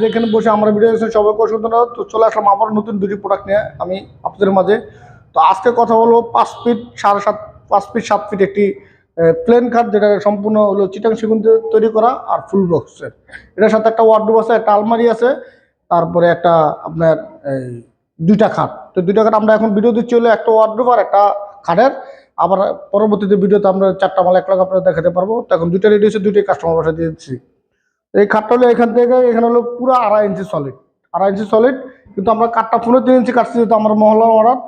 যেখানে বসে আমরা ভিডিও দেখছেন, সবাইকে অসুবিধা না তো চলে আসলাম আবার নতুন দুটি প্রোডাক্ট নিয়ে আমি আপনাদের মাঝে। তো আজকে কথা বলব পাঁচ ফিট সাড়ে সাত, পাঁচ ফিট সাত ফিট একটি প্লেন খাট যেটা সম্পূর্ণ হলো চিটাং সেগুন তৈরি করা আর ফুল বক্সের এটার সাথে একটা ওয়ার্ডরোব আছে, একটা আলমারি আছে, তারপরে একটা আপনার, এই, দুইটা খাট। তো দুইটা খাট আমরা এখন ভিডিও দিচ্ছি হলো একটা ওয়ার্ডরোব আর একটা খাটের। আবার পরবর্তীতে ভিডিওতে আমরা চারটা মাল, এক লাখ আপনারা দেখাতে পারব। তো এখন দুইটা রেডি হচ্ছে দুইটাই কাস্টমার বাসা দিয়ে দিচ্ছি। এই খাটটা হলো এখান থেকে, এখানে হলো পুরো আড়াই ইঞ্চি সলিড আড়াই ইঞ্চি সলিড কিন্তু আমরা কাঠটা ফোনে তিন ইঞ্চি কাটছি যেহেতু আমার মহল্লা অর্ডার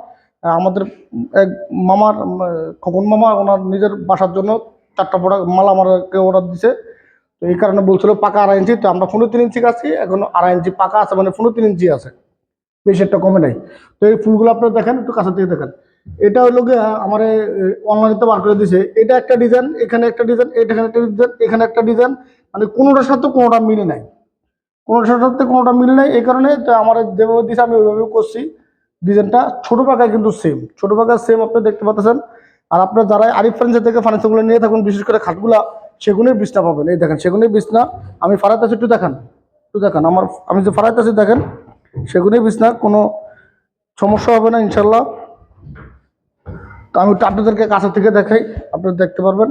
আমাদের এক মামার খোকন মামা ওনার নিজের বাসার জন্য চারটা প্রোডাক্ট মাল আমাকে অর্ডার দিছে। তো এই কারণে বলছিল পাকা আড়াই ইঞ্চি তো আমরা ফোনে তিন ইঞ্চি কাটছি, এখন আড়াই ইঞ্চি পাকা আছে মানে ফোনে তিন ইঞ্চি আছে। বেশি একটা কমে নাই। তো এই ফুলগুলো আপনারা দেখেন, একটু কাছে থেকে দেখেন। এটা হলো গিয়ে আমার অনলাইনেতে বার করে দিয়েছে এটা একটা ডিজাইন এখানে একটা ডিজাইন এখানে একটা ডিজাইন এখানে একটা ডিজাইন মানে কোনোটার সাথে কোনোটা মিলে নাই। কোনোটার সাথে কোনোটা মিলে নাই, এই কারণে আমার যেভাবে দিয়েছে আমি ওইভাবে করছি। ডিজাইনটা ছোটো পাকায় কিন্তু সেম ছোটো পাকায় সেম আপনি দেখতে পাচ্ছেন। আর আপনার যারা আরিফ ফার্নিচার থেকে ফার্নিচারগুলো নিয়ে থাকুন, বিশেষ করে খাটগুলা সেগুনের বিছনা পাবেন। এই দেখেন সেগুনের বিছনা। আমি ফারাইতেছি একটু দেখান। একটু দেখান, আমার, আমি যে ফারাইতেছি দেখেন সেগুনের বিছনা, কোনো সমস্যা হবে না ইনশাল্লাহ তো আমি টাটুদেরকে কাছে থেকে দেখাই, আপনারা দেখতে পারবেন।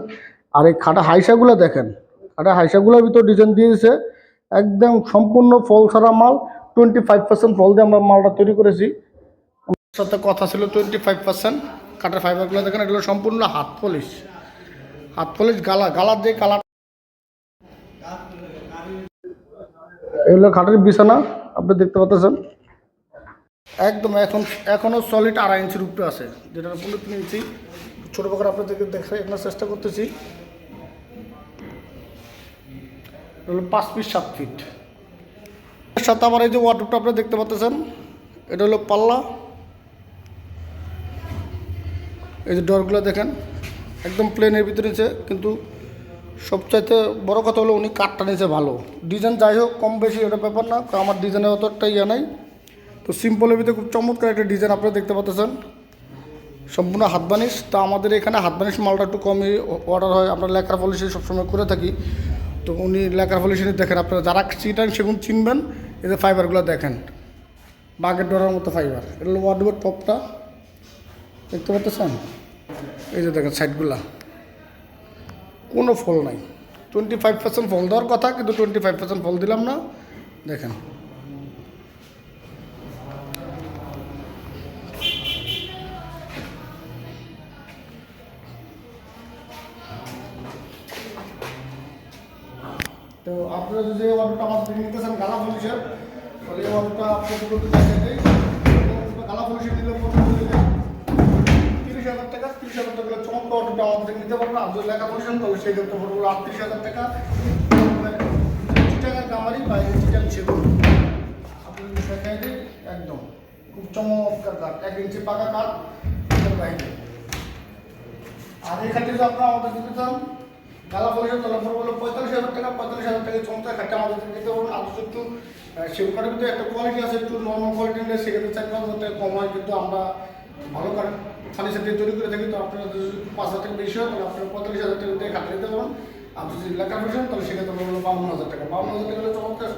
আর এই খাটা হাইসাগুলো দেখেন, খাটা হাইসাগুলোর ভিতর ডিজাইন দিয়েছে, একদম সম্পূর্ণ ফল ছাড়া মাল টোয়েন্টি ফাইভ পার্সেন্ট ফল দিয়ে আমরা মালটা তৈরি করেছি। আমার সাথে কথা ছিল টোয়েন্টি ফাইভ পার্সেন্ট কাঠের ফাইবারগুলো দেখেন, এগুলো সম্পূর্ণ হাত পলিশ হাত পলিশ গালা গালার যে কালার এগুলো খাটের বিছানা, আপনি দেখতে পাচ্ছেন। একদম, এখন এখনও সলিড আড়াই ইঞ্চির উপরে আছে। যেটা পনেরো তিন ইঞ্চি ছোটো প্রকার আপনাদেরকে আপনার চেষ্টা করতেছি। হলো পাঁচ ফিট সাত ফিট এর সাথে আমার এই যে ওয়াটারটা আপনি দেখতে পাচ্ছেন, এটা হলো পাল্লা। এই যে ডরগুলো দেখেন, একদম প্লেনের ভিতরে নিচে কিন্তু সবচাইতে বড় কথা হলো উনি কাঠটা নিয়েছে ভালো। ডিজাইন যাই হোক, কম বেশি এটা ব্যাপার না আমার ডিজাইনের অতটা ইয়ে নাই। তো সিম্পলের ভিতরে খুব চমৎকার একটা ডিজাইন আপনারা দেখতে পাচ্ছেন। সম্পূর্ণ হাত বানিশ। তা আমাদের এখানে হাত বানিশ মালটা একটু কমই অর্ডার হয়। আমরা লেখার পলিসি সবসময় করে থাকি। তো উনি লেখার পলিসি দেখেন, আপনারা যারা চিটান সেগুন চিনবেন। এই যে ফাইবারগুলো দেখেন। বাঘের ডরার মতো ফাইবার এটা হলো ওয়ার্ডবোর্ড টপটা দেখতে পাচ্ছেন? এই যে দেখেন সাইডগুলা কোনো ফল নাই। টোয়েন্টি ফাইভ পার্সেন্ট ফল দেওয়ার কথা, কিন্তু টোয়েন্টি ফাইভ পার্সেন্ট ফল দিলাম না। দেখেন। তো আপনারা যদি অর্ডারটা আমার থেকে নিতে চান, গালা পলিশের তাহলে এই অর্ডারটা আপনাদের করতে চাই গালা পলিশের দিলে তিরিশ হাজার টাকা, তিরিশ হাজার টাকা চমৎকার অর্ডারটা আমাদের থেকে নিতে পারবেন। আর যদি লেখা পলিশন তাহলে সেই ক্ষেত্রে পড়বে আটত্রিশ হাজার টাকা। টাকার কামারি একদম খুব চমৎকার এক ইঞ্চি পাকা কাঠ বাইরে আর এখানে যদি আপনারা আমাদের দিতে চান গালা পয়সা তাহলে আপনার বলল পঁয়তাল্লিশ হাজার টাকা, পঁয়তাল্লিশ হাজার টাকা চমৎকার খাটটা আমাদের দিতে আর যদি একটু কাঠের ভিতরে একটা কোয়ালিটি আছে, একটু নর্মাল কোয়ালিটি নিলে সেক্ষেত্রে চার পাঁচ হাজার টাকা কম হয়, কিন্তু আমরা ভালো কাঠ ফার্নিচার দিয়ে তৈরি করে থাকি, তো আপনারা পাঁচ হাজার টাকা বেশি হয়, তাহলে আপনারা পঁয়তাল্লিশ হাজার টাকা দিয়ে খাটটা দিতে পারবেন। আর যদি লেখা পয়সা তাহলে সেক্ষেত্রে বলল বাউন্ন হাজার টাকা। বাউন্ন হাজার টাকা চমৎকার।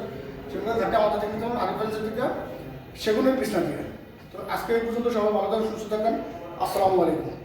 সেগুলো খাটটা আমাদের দিতে পারবেন আরিফান্সের থেকে সেগুলোর বিছনা দিয়ে। তো আজকে পর্যন্ত সবাই ভালো থাকবেন সুস্থ থাকবেন আসসালামু আলাইকুম।